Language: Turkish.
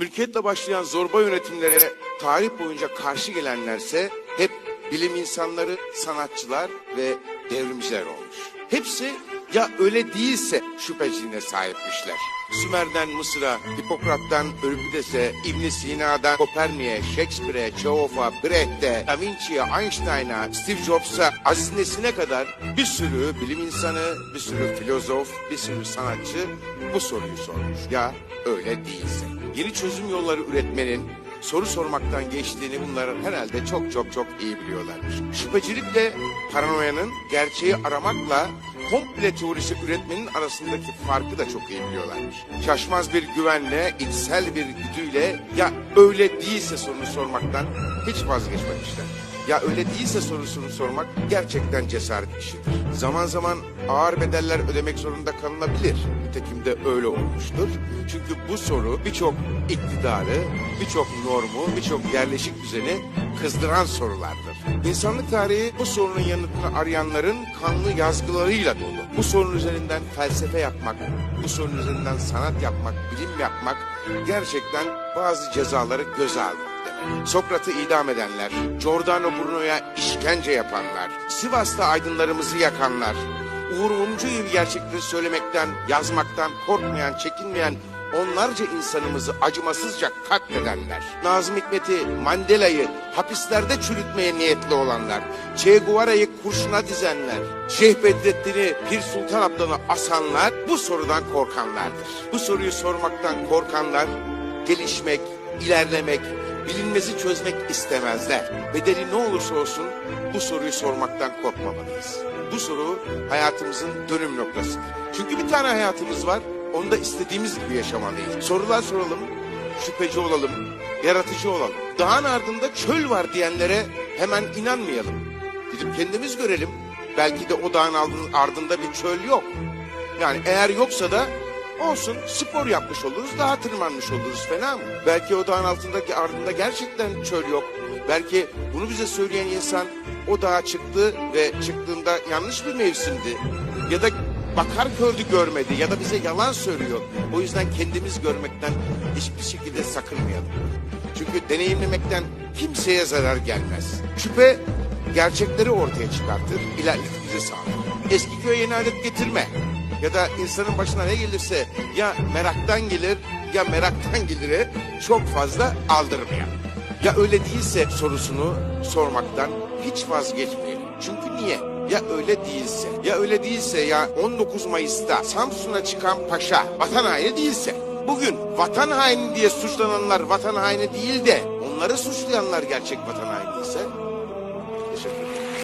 Mülkiyetle başlayan zorba yönetimlere tarih boyunca karşı gelenlerse hep bilim insanları, sanatçılar ve devrimciler olmuş. Hepsi ya öyle değilse şüpheciliğine sahipmişler. Sümer'den Mısır'a, Hipokrat'tan Örüpides'e, ibn Sina'dan Kopernik'e, Shakespeare'e, Chehov'a, Brecht'e, Da Vinci'ye, Einstein'a, Steve Jobs'a, Aziz Nesin'e kadar bir sürü bilim insanı, bir sürü filozof, bir sürü sanatçı bu soruyu sormuş. Ya öyle değilse? Yeni çözüm yolları üretmenin, soru sormaktan geçtiğini bunlar herhalde çok çok çok iyi biliyorlarmış. Şüphecilikle paranoyanın gerçeği aramakla komple teorisi üretmenin arasındaki farkı da çok iyi biliyorlarmış. Şaşmaz bir güvenle, içsel bir güdüyle ya öyle değilse sorunu sormaktan hiç vazgeçmemişler. Ya öyle değilse sorusunu sormak gerçekten cesaret işidir. Zaman zaman ağır bedeller ödemek zorunda kalınabilir. Nitekim de öyle olmuştur. Çünkü bu soru birçok iktidarı, birçok normu, birçok yerleşik düzeni kızdıran sorulardır. İnsanlık tarihi bu sorunun yanıtını arayanların kanlı yazgılarıyla dolu. Bu sorun üzerinden felsefe yapmak, bu sorun üzerinden sanat yapmak, bilim yapmak gerçekten bazı cezaları göze demek. Sokrat'ı idam edenler, Giordano Bruno'ya işkence yapanlar, Sivas'ta aydınlarımızı yakanlar, Uğur Mumcu gibi gerçekleri söylemekten, yazmaktan korkmayan, çekinmeyen onlarca insanımızı acımasızca katledenler, Nazım Hikmet'i, Mandela'yı hapislerde çürütmeye niyetli olanlar, Che Guevara'yı kurşuna dizenler, Şeyh Bedrettin'i, Pir Sultan Abdal'ı asanlar bu sorudan korkanlardır. Bu soruyu sormaktan korkanlar gelişmek, ilerlemek, bilinmezi çözmek istemezler. Bedeli ne olursa olsun bu soruyu sormaktan korkmamalıyız. Bu soru hayatımızın dönüm noktasıdır. Çünkü bir tane hayatımız var, onu da istediğimiz gibi yaşamalıyız. Sorular soralım, şüpheci olalım, yaratıcı olalım. Dağın ardında çöl var diyenlere hemen inanmayalım. Gidip kendimiz görelim. Belki de o dağın ardın- ardında bir çöl yok. Yani eğer yoksa da olsun spor yapmış oluruz, daha tırmanmış oluruz fena mı? Belki o dağın altındaki ardında gerçekten çöl yok. Belki bunu bize söyleyen insan o dağa çıktı ve çıktığında yanlış bir mevsimdi. Ya da bakar gördü görmedi ya da bize yalan söylüyor. O yüzden kendimiz görmekten hiçbir şekilde sakınmayalım. Çünkü deneyimlemekten kimseye zarar gelmez. Şüphe gerçekleri ortaya çıkartır, ilerletimizi sağlar. Eski köye yeni adet getirme. Ya da insanın başına ne gelirse ya meraktan gelir ya meraktan gelire çok fazla aldırmayalım. Ya öyle değilse sorusunu sormaktan hiç vazgeçmeyelim. Çünkü niye? Ya öyle değilse, ya öyle değilse ya 19 Mayıs'ta Samsun'a çıkan paşa vatan haini değilse, bugün vatan haini diye suçlananlar vatan haini değil de onları suçlayanlar gerçek vatan haini ise.